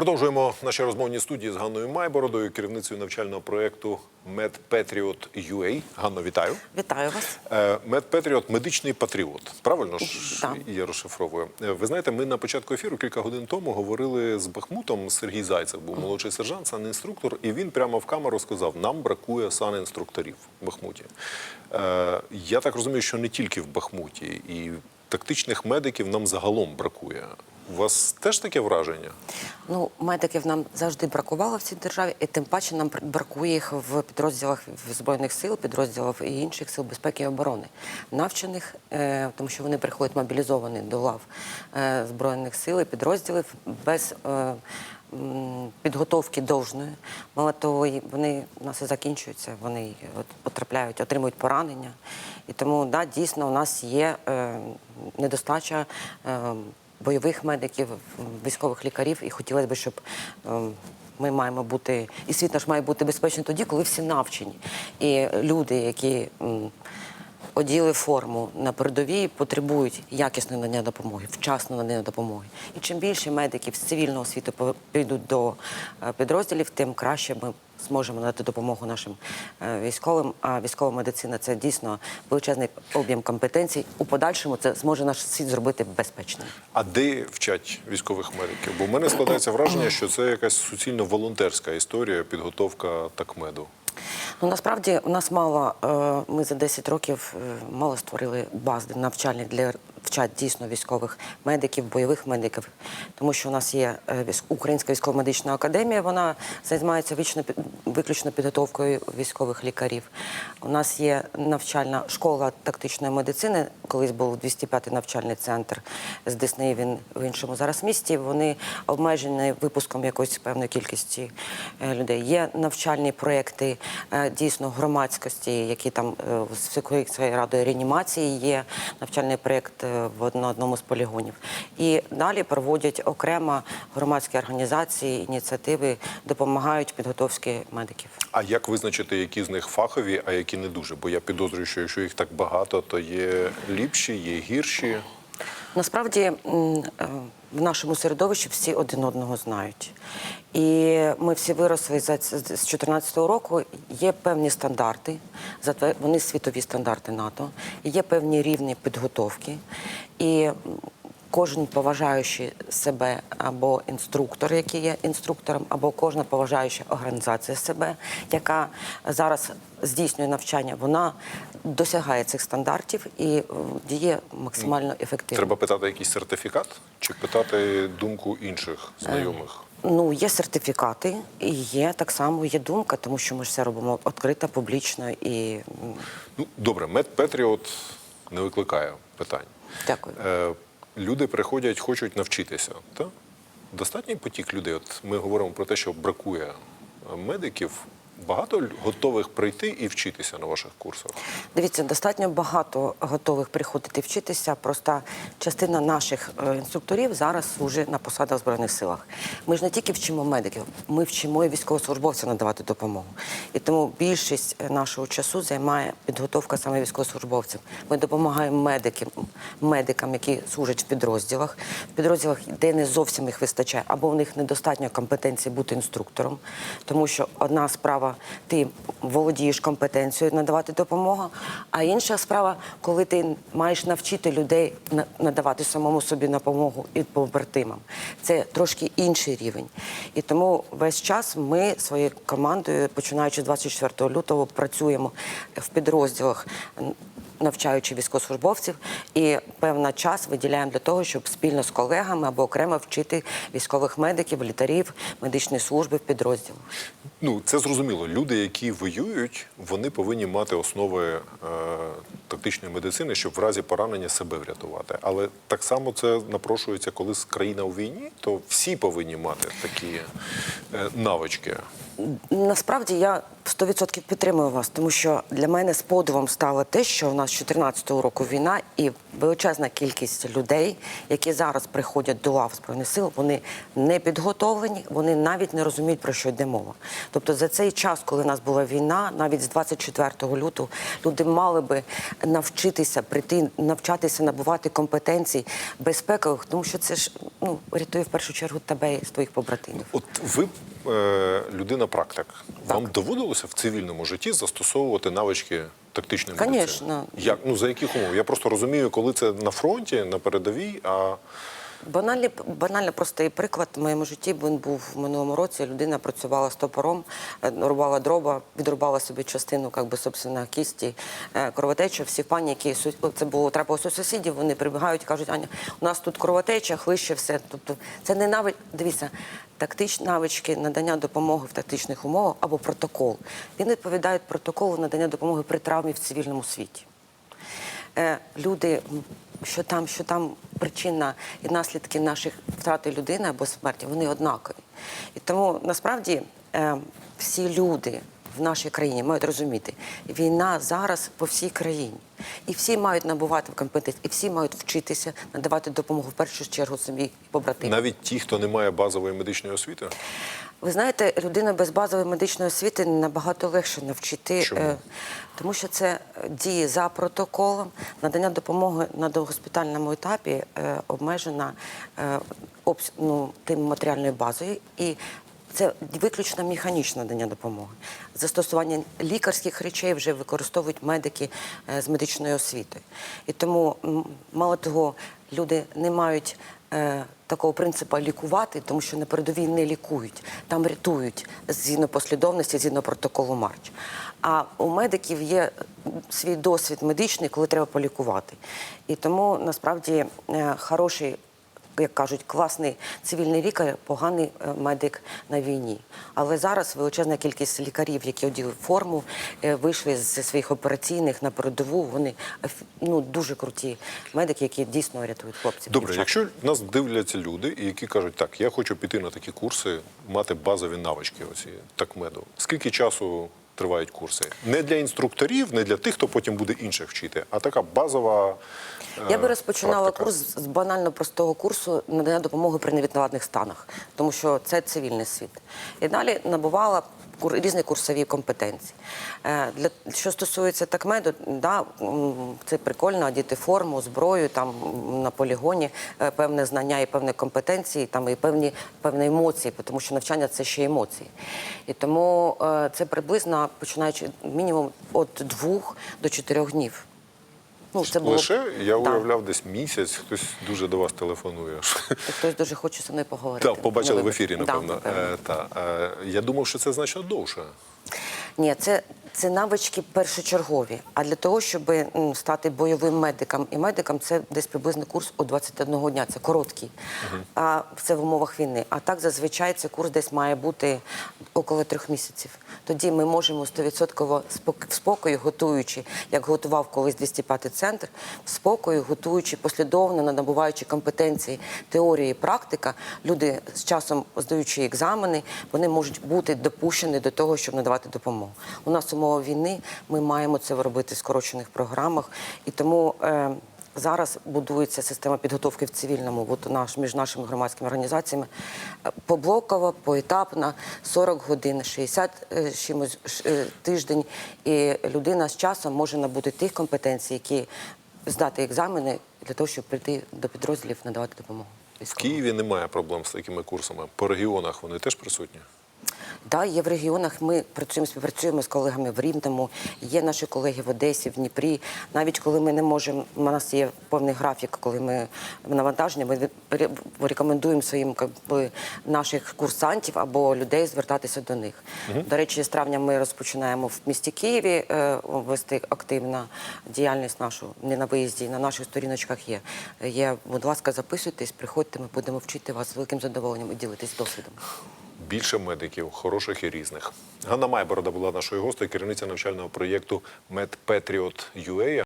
Продовжуємо наші розмовні студії з Ганною Майбородою, керівницею навчального проєкту MedPatriot.ua. Ганно, вітаю. Вітаю вас. Е, MedPatriot – медичний патріот. Правильно ж Так. я розшифровую. Е, Ви знаєте, ми на початку ефіру кілька годин тому говорили з Бахмутом. Сергій Зайцев був молодший сержант, санінструктор, і він прямо в камеру сказав: нам бракує санінструкторів в Бахмуті. Е, Я так розумію, що не тільки в Бахмуті, і тактичних медиків нам загалом бракує. У вас теж таке враження? Ну, медиків нам завжди бракувало в цій державі, і тим паче нам бракує їх в підрозділах збройних сил, підрозділів і інших сил безпеки і оборони, навчених, е, тому що вони приходять мобілізовані до лав е, збройних сил і підрозділів без е, підготовки должної. Мало того, вони у нас і закінчуються, вони потрапляють, отримують поранення. І тому, да, дійсно, у нас є недостача. Бойових медиків, військових лікарів, і хотілося б, щоб ем, ми маємо бути, і світ наш має бути безпечним тоді, коли всі навчені. І люди, які оділи форму на передовій, потребують якісної надання допомоги, вчасного надання допомоги. І чим більше медиків з цивільного світу підуть до е, підрозділів, тим краще ми зможемо надати допомогу нашим е, військовим. А військова медицина це дійсно величезний об'єм компетенцій. У подальшому це зможе наш світ зробити безпечним. А де вчать військових медиків? Бо в мене складається враження, що це якась суцільно волонтерська історія, підготовка такмеду. Ну насправді у нас мало. е, Ми за 10 років е, мало створили баз навчальних для вчать дійсно військових медиків, бойових медиків, тому що у нас є е, Українська військово-медична академія. Вона займається вічно виключно підготовкою військових лікарів. У нас є навчальна школа тактичної медицини. Колись був 205-й навчальний центр з Десни. Він в іншому зараз місті. Вони обмежені випуском якоїсь певної кількості е, людей. Є навчальні проекти е, дійсно громадськості, які там з Всеукраїнською радою реанімації є навчальний проєкт на одному з полігонів. І далі проводять окремо громадські організації, ініціативи, допомагають підготовці медиків. А як визначити, які з них фахові, а які не дуже? Бо я підозрюю, що якщо їх так багато, то є ліпші, є гірші. Насправді е, в нашому середовищі всі один одного знають. І ми всі виросли з 2014 року. Є певні стандарти, вони світові стандарти НАТО, є певні рівні підготовки. І кожен поважаючи себе або інструктор, який є інструктором, або кожна поважаюча організація себе, яка зараз здійснює навчання, вона досягає цих стандартів і е, діє максимально ефективно. Треба питати якийсь сертифікат чи питати думку інших знайомих? Ну, є сертифікати, і є так само є думка, тому що ми ж все робимо відкрито, публічно і Ну, добре, медпетріот не викликає питань. Дякую. Е, люди приходять, хочуть навчитися. Та? Достатній потік людей. От ми говоримо про те, що бракує медиків. Багато готових прийти і вчитися на ваших курсах. Дивіться, достатньо багато готових приходити вчитися. Просто частина наших е, інструкторів зараз служить на посадах в збройних силах. Ми ж не тільки вчимо медиків, ми вчимо і військовослужбовцям надавати допомогу. І тому більшість е, нашого часу займає підготовка саме військовослужбовців. Ми допомагаємо медикам, медикам, які служать в підрозділах, в підрозділах, де не зовсім їх вистачає, або в них недостатньо компетенції бути інструктором, тому що одна справа ти володієш компетенцією надавати допомогу, а інша справа, коли ти маєш навчити людей надавати самому собі допомогу і побратимам. Це трошки інший рівень. І тому весь час ми своєю командою, починаючи з 24 лютого, працюємо в підрозділах навчаючи військовослужбовців, і певний час виділяємо для того, щоб спільно з колегами або окремо вчити військових медиків, літарів, медичної служби в підрозділах. Ну, це зрозуміло. Люди, які воюють, вони повинні мати основи е, тактичної медицини, щоб в разі поранення себе врятувати. Але так само це напрошується, коли країна у війні, то всі повинні мати такі е, навички. Насправді я 100% підтримую вас, тому що для мене з подивом стало те, що у нас нас з 14 року війна, і величезна кількість людей, які зараз приходять до лав збройних сил, вони не підготовлені, вони навіть не розуміють про що йде мова. Тобто за цей час, коли у нас була війна, навіть з 24 лютого, люди мали би навчитися прийти, навчатися набувати компетенцій безпекових, тому що це ж ну рятує в першу чергу тебе і твоїх побратимів. От ви е, людина практик. Вам доводилося в цивільному житті застосовувати навички тактичної медицини? Конечно. Як ну за яких умов? Я просто розумію, коли це на фронті, на передовій. А Банальний, банально простий приклад в моєму житті. Він був в минулому році. Людина працювала стопором, е, рубала дрова, відрубала собі частину, як би, собственно, кісті, е, кровотеча. Всі паніки, це було трапилося у сусідів. Вони прибігають, кажуть, Аня, у нас тут кровотеча, хлище все. Тобто, це не навик. Дивіться, тактичні навички надання допомоги в тактичних умовах або протокол. Він відповідає протоколу надання допомоги при травмі в цивільному світі е, люди, що там, що там причина і наслідки наших втрати людини або смерті, вони однакові. І тому насправді е, всі люди в нашій країні мають розуміти, війна зараз по всій країні. І всі мають набувати компетенції, і всі мають вчитися надавати допомогу в першу чергу собі побратимам. навіть ті, хто не має базової медичної освіти, Ви знаєте, людина без базової медичної освіти набагато легше навчити, Чому? е, тому що це діє дії за протоколом. Надання допомоги на догоспітальному етапі е, обмежена е, обс- ну, тим матеріальною базою і. Це виключно механічне надання допомоги. Застосування лікарських речей вже використовують медики е, з медичною освітою. І тому, мало того, люди не мають е, такого принципу лікувати, тому що на передовій не лікують, там рятують згідно послідовності, згідно протоколу Марч. А у медиків є свій досвід медичний, коли треба полікувати. І тому насправді е, хороший. Як кажуть, класний цивільний лікар, поганий е, медик на війні. Але зараз величезна кількість лікарів, які оділи форму, е, вийшли зі своїх операційних на передову. Вони ну дуже круті медики, які дійсно рятують хлопців. Добре, дівчат. якщо нас дивляться люди, які кажуть, так, я хочу піти на такі курси, мати базові навички, оці такмеду. Скільки часу тривають курси? Не для інструкторів, не для тих, хто потім буде інших вчити, а така базова. Я е, би розпочинала практика. курс з банально простого курсу надання допомоги при невідкладних станах, тому що це цивільний світ. І далі набувала різні курсові компетенції. Е, для, що стосується такмеду, да, це прикольно одіти форму, зброю, там на полігоні е, певне знання і певні компетенції, там і певні, певні емоції, тому що навчання це ще емоції. І тому е, це приблизно починаючи мінімум від двох до чотирьох днів. Ну, це було Лише я Да. уявляв десь місяць, хтось дуже до вас телефонує. Хтось дуже хоче зі мною поговорити. Так, побачили Ну, в ефірі, да, напевно. напевно. Е, та, е, я думав, що це значно довше. Ні, це, це навички першочергові. А для того, щоб м, стати бойовим медиком і медиком, це десь приблизно курс у 21 дня. Це короткий. А це в умовах війни. А так зазвичай цей курс десь має бути около трьох місяців. Тоді ми можемо 100% в спокою, готуючи, як готував колись 205 центр, в спокою, готуючи послідовно, набуваючи компетенції теорії практика, люди з часом здаючи екзамени, вони можуть бути допущені до того, щоб надавати допомогу. У нас умова війни, ми маємо це робити в скорочених програмах, і тому. Е, Зараз будується система підготовки в цивільному, от наш між нашими громадськими організаціями поблоково, поетапно, 40 годин, 60 е, чимось е, тиждень. І людина з часом може набути тих компетенцій, які здати екзамени для того, щоб прийти до підрозділів надавати допомогу. В. Києві немає проблем з такими курсами. По регіонах вони теж присутні. Да, є в регіонах. Ми працюємо, співпрацюємо з колегами в Рівному. Є наші колеги в Одесі, в Дніпрі. Навіть коли ми не можемо, у нас є певний графік, коли ми навантаження, ми ре- рекомендуємо своїм би, наших курсантів або людей звертатися до них. До речі, з травня ми розпочинаємо в місті Києві е, вести активну діяльність нашу не на виїзді. На наших сторіночках є. Є, будь ласка, записуйтесь, приходьте, ми будемо вчити вас з великим задоволенням і ділитись досвідом. Більше медиків, хороших і різних. Ганна Майборода була нашою гостею, керівниця навчального проєкту MedPatriot.ua.